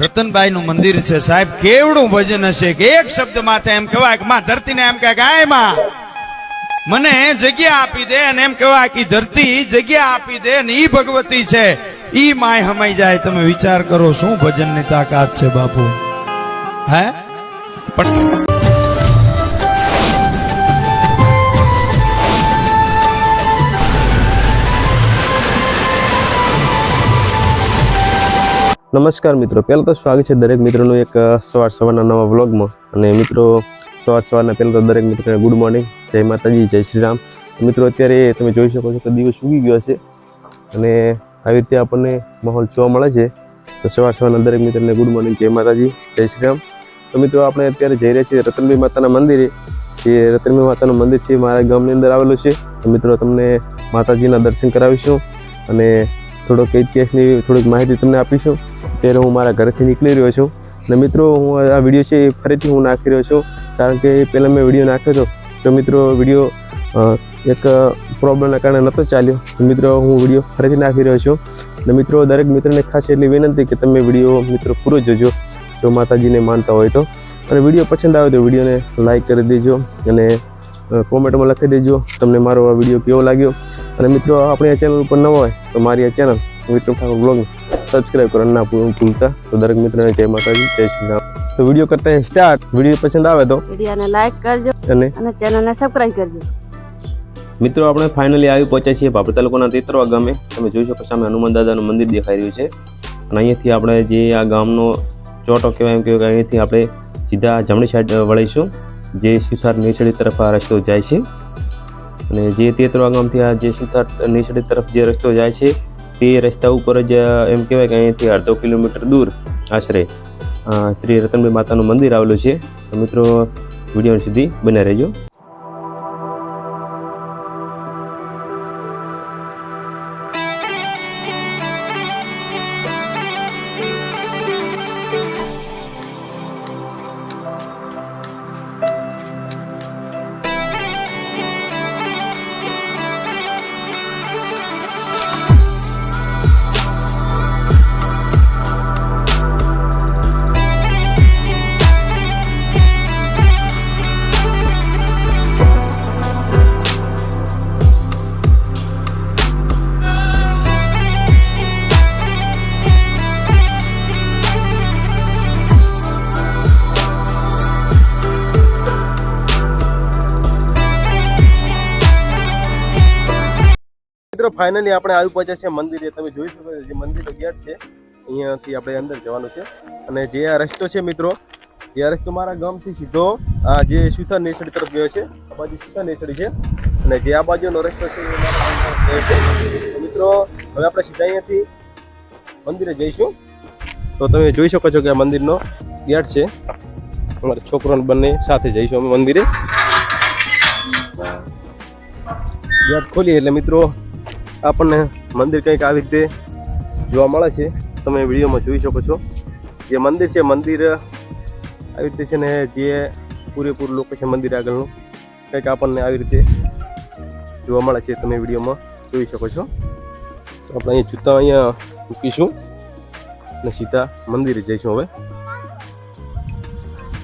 રતનબાઈ નું મંદિર છે સાહેબ, કેવડું ભજન હશે કે એક શબ્દ માથે એમ કહેવાય કે માં ધરતીને એમ કહે ગાયમાં, મને જગ્યા આપી દે અને એમ કહેવાય કે ધરતી જગ્યા આપી દે અને ઈ ભગવતી છે. ઈ માય હમાઈ જાય. તમે વિચાર કરો શું ભજનની તાકાત છે બાપુ? હે? પણ નમસ્કાર મિત્રો, પહેલાં તો સ્વાગત છે દરેક મિત્રોનું એક સવાર સવારના નવા વ્લોગમાં. અને મિત્રો, સવાર સવારના પહેલાં તો દરેક મિત્રોને ગુડ મોર્નિંગ, જય માતાજી, જય શ્રી રામ. મિત્રો, અત્યારે તમે જોઈ શકો છો કે દિવસ ઉગી ગયો છે. અને આવી રીતે આપણને માહોલ જોવા મળે છે. તો સવાર સવારના દરેક મિત્રને ગુડ મોર્નિંગ, જય માતાજી, જય શ્રી રામ. તો મિત્રો, આપણે અત્યારે જઈ રહ્યા છીએ રતનભાઈ માતાના મંદિરે. જે રતનભાઈ માતાનું મંદિર છે મારા ગામની અંદર આવેલું છે. તો મિત્રો, તમને માતાજીના દર્શન કરાવીશું. અને થોડોક ઇતિહાસની થોડીક માહિતી તમને આપીશું. ત્યારે હું મારા ઘરેથી નીકળી રહ્યો છું. અને મિત્રો, હું આ વીડિયો છે એ ફરીથી હું નાખી રહ્યો છું. કારણ કે પહેલાં મેં વીડિયો નાખ્યો હતો. તો મિત્રો, વીડિયો એક પ્રોબ્લેમના કારણે નહોતો ચાલ્યો. મિત્રો, હું વીડિયો ફરીથી નાખી રહ્યો છું. અને મિત્રો, દરેક મિત્રને ખાસ એટલી વિનંતી કે તમે વીડિયો, મિત્રો, પૂરો જોજો. જો માતાજીને માનતા હોય તો. અને વીડિયો પસંદ આવે તો વિડીયોને લાઈક કરી દેજો. અને કોમેન્ટમાં લખી દેજો. તમને મારો આ વીડિયો કેવો લાગ્યો? અને મિત્રો આપણી આ ચેનલ ઉપર ન હોય તો મારી આ channel Vikram Thakor blog subscribe કરો ના ભૂલતા. તો દરેક મિત્રોને જય માતાજી જય શ્રી રામ. તો વીડિયો કરતા સ્ટાર્ટ વીડિયો પસંદ આવે તો? વિડીયોને લાઈક કરજો અને? ચેનલને સબસ્ક્રાઈબ કરજો. મિત્રો આપણે ફાઇનલી આવી પહોંચ્યા છીએ બાપર તાલુકાના તેતરવા ગામે. તમે જોઈ શકો સામે હનુમાન દાદાનું મંદિર દેખાઈ રહ્યું છે. અને અહીંયાથી આપણે જે આ ગામનો ચોટો કહેવાય એમ કહેવાય કે અહીંયાથી આપણે સીધા જમણી સાઈડ વળીશું. જે સુથાર નીચેડી તરફ આ રસ્તો જાય છે. અને જે તેતરવા ગામથી આ જે સુથાર નીચેડી તરફ જે રસ્તો જાય છે, તે રસ્તા ઉપર જ એમ કહેવાય કે અહીંયાથી અડધો કિલોમીટર દૂર આશરે શ્રી રતનભાઈ માતાનું મંદિર આવેલું છે. મિત્રો, વીડિયો સુધી બને રહેજો. ફાઇનલી આપણે આવી પહોંચ્યા છે મંદિરે. તમે જોઈ શકો છો જે મંદિરનો ગેટ છે. અહીંયાથી આપણે અંદર જવાનું છે. અને જે આ રસ્તો છે મિત્રો, જે આ રસ્તો મારા ગામથી સીધો આ જે સુથાર નેસડી તરફ ગયો છે. આ બાજુ સુથાર નેસડી છે. અને જે આ બાજુનો રસ્તો છે એ છે. મિત્રો, હવે આપણે સીધા અહીંયાથી મંદિરે જઈશું. તો તમે જોઈ શકો છો કે આ મંદિરનો ગેટ છે. અમારા છોકરાને બંને સાથે જઈશું અમે મંદિરે. ગેટ ખોલીએ એટલે મિત્રો આપણને મંદિર કંઈક આવી રીતે જોવા મળે છે. તમે વિડીયોમાં જોઈ શકો છો. જે મંદિર છે, મંદિર આવી રીતે છે ને જે પૂરેપૂરું લોકેશન મંદિર આગળનું કંઈક આપણને આવી રીતે જોવા મળે છે. તમે વિડીયોમાં જોઈ શકો છો. આપણે અહીંયા જૂતા અહીંયા મૂકીશું અને સીધા મંદિરે જઈશું હવે.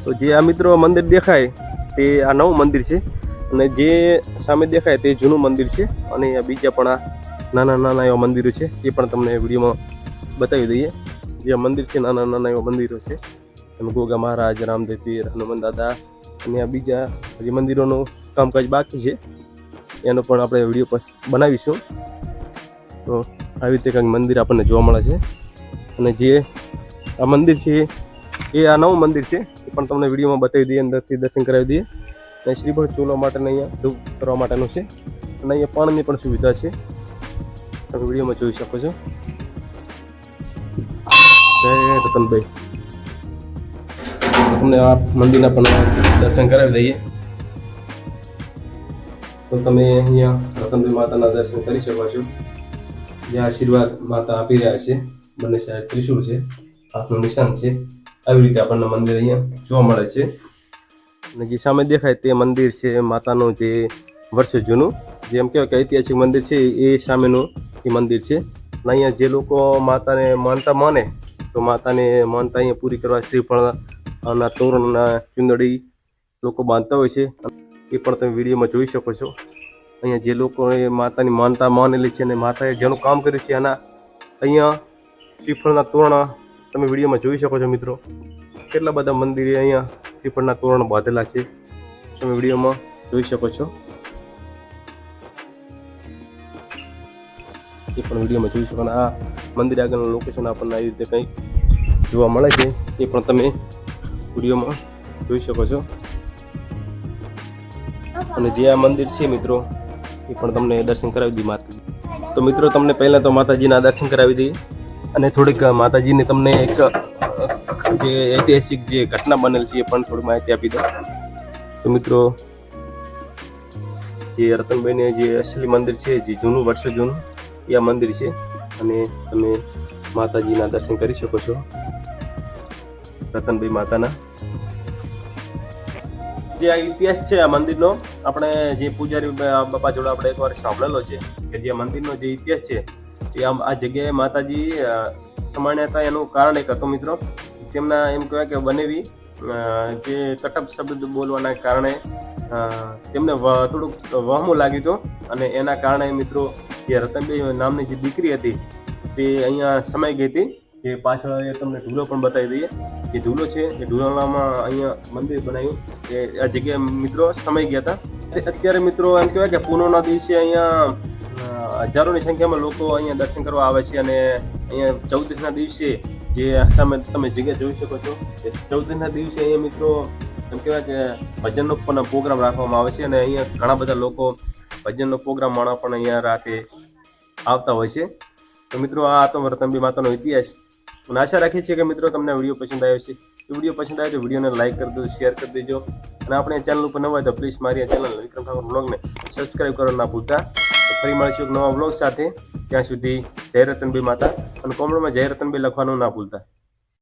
તો જે આ મિત્રો મંદિર દેખાય તે આ નવું મંદિર છે. અને જે સામે દેખાય તે જૂનું મંદિર છે. અને બીજા પણ આ નાના નાના એવા મંદિરો છે એ પણ તમને વિડીયોમાં બતાવી દઈએ. જે મંદિર છે, નાના નાના એવા મંદિરો છે. એમ ગોગા મહારાજ, રામદેવ પીર, હનુમાન દાદા અને આ બીજા જે મંદિરોનું કામકાજ બાકી છે. એનો પણ આપણે વીડિયો બનાવીશું. તો આવી રીતે કંઈક મંદિર આપણને જોવા મળે છે. અને જે આ મંદિર છે, એ આ નવું મંદિર છે, એ પણ તમને વિડીયોમાં બતાવી દઈએ અંદરથી દર્શન કરાવી દઈએ. અને શ્રીફળ ચોલો માટેને અહીંયા ધૂપ કરવા માટેનું છે. અને અહીંયા પાણીની પણ સુવિધા છે. તમે વિડીયોમાં જોઈ શકો છો. જય રતનભાઈ. તમને આ મંદિરના પણ દર્શન કરાવી દઈએ. તો તમે અહીંયા રતનભાઈ માતાના દર્શન કરી શકો છો. જે આશીર્વાદ માતા આપી રહ્યા છે. બંને સાઈડ ત્રિશુળ છે. હાથનું નિશાન છે. આવી રીતે આપણને મંદિર અહીંયા જોવા મળે છે. અને જે સામે દેખાય તે મંદિર છે, માતાનું જે વર્ષો જૂનું, જે એમ કહેવાય કે ઐતિહાસિક મંદિર છે, એ સામેનું એ મંદિર છે. અને અહીંયા જે લોકો માતાને માનતા માને, તો માતાને માનતા અહીંયા પૂરી કરવા શ્રીફળ ના તોરણના ચુંદડી લોકો બાંધતા હોય છે. એ પણ તમે વિડીયોમાં જોઈ શકો છો. અહીંયા જે લોકોએ માતાની માનતા માનેલી છે અને માતાએ જેનું કામ કર્યું છે, એના અહીંયા શ્રીફળના તોરણ તમે વિડીયોમાં જોઈ શકો છો મિત્રો. કેટલા બધા મંદિરે અહીંયા શ્રીફળના તોરણ બાંધેલા છે. તમે વિડીયોમાં જોઈ શકો છો. એ પણ વિડીયોમાં જોઈ શકો. અને આ મંદિર આગળનું લોકેશન આપણને આવી રીતે કંઈક જોવા મળે છે. એ પણ તમે વિડીયોમાં જોઈ શકો છો. અને જે આ મંદિર છે મિત્રો, એ પણ તમને દર્શન કરાવી દી માતાજી. તો મિત્રો, તમને પહેલાં તો માતાજીના દર્શન કરાવી દઈએ. અને થોડીક માતાજીની તમને એક જે ઐતિહાસિક જે ઘટના બનેલ છે એ પણ થોડી માહિતી આપી દઉં તો મિત્રો, જે રતનભાઈને જે અસલી મંદિર છે, જે જૂનું, વર્ષો જૂનું, એ આ મંદિર છે અને તમે માતાજીના દર્શન કરી શકો છો. રતનભાઈ માતાના. જે આ ઇતિહાસ છે આ મંદિરનો, આપણે જે પૂજારી બાપા જોડે આપણે એકવાર સાંભળેલો છે કે જે મંદિરનો જે ઇતિહાસ છે, એ આમ આ જગ્યાએ માતાજી સમાણ્યા હતા એનું કારણ એક હતું મિત્રો. તેમના એમ કહેવાય કે બનેવી જે તટપ શબ્દ બોલવાના કારણે તેમને થોડુંક વહમું લાગ્યું હતું અને એના કારણે મિત્રો જે રતનબેન નામની જે દીકરી હતી, તે અહીંયા સમાઈ ગઈ હતી. જે પાછળ તમને ઢૂલો પણ બતાવી દઈએ. જે ઢૂલો છે, એ ઢૂલામાં અહીંયા મંદિર બનાવ્યું. એ, આ જગ્યાએ મિત્રો સમાઈ ગયા હતા. અત્યારે મિત્રો એમ કહેવાય કે પૂનોના દિવસે અહીંયા હજારોની સંખ્યામાં લોકો અહીંયા દર્શન કરવા આવે છે અને અહીંયા ચૌદસના દિવસે જે સામે તમે જગ્યા જોઈ શકો છો. એ ચૌદસના દિવસે અહીંયા મિત્રો એમ કહેવાય કે ભજનનો પણ પ્રોગ્રામ રાખવામાં આવે છે અને અહીંયા ઘણા બધા લોકો ભજનનો પ્રોગ્રામ માણવા પણ અહીંયા રાતે આવતા હોય છે. તો મિત્રો આ હતો રતનબી માતાનો ઇતિહાસ. અને આશા રાખીએ છીએ કે મિત્રો તમને વીડિયો પસંદ આવ્યો છે. તો વીડિયો પસંદ આવે તો વિડીયોને લાઇક કરી દો શેર કરી દેજો. અને આપણે ચેનલ ઉપર ન હોય તો પ્લીઝ મારી આ ચેનલ વિક્રમ ઠાકોર બ્લોગને સબસ્ક્રાઈબ કરવાનું ના ભૂલતા. ફરી મળીશું એક નવા બ્લોગ સાથે. ત્યાં સુધી જય રતનભાઈ માતા અને કોમેન્ટમાં જય રતનભાઈ લખવાનું ના ભૂલતા.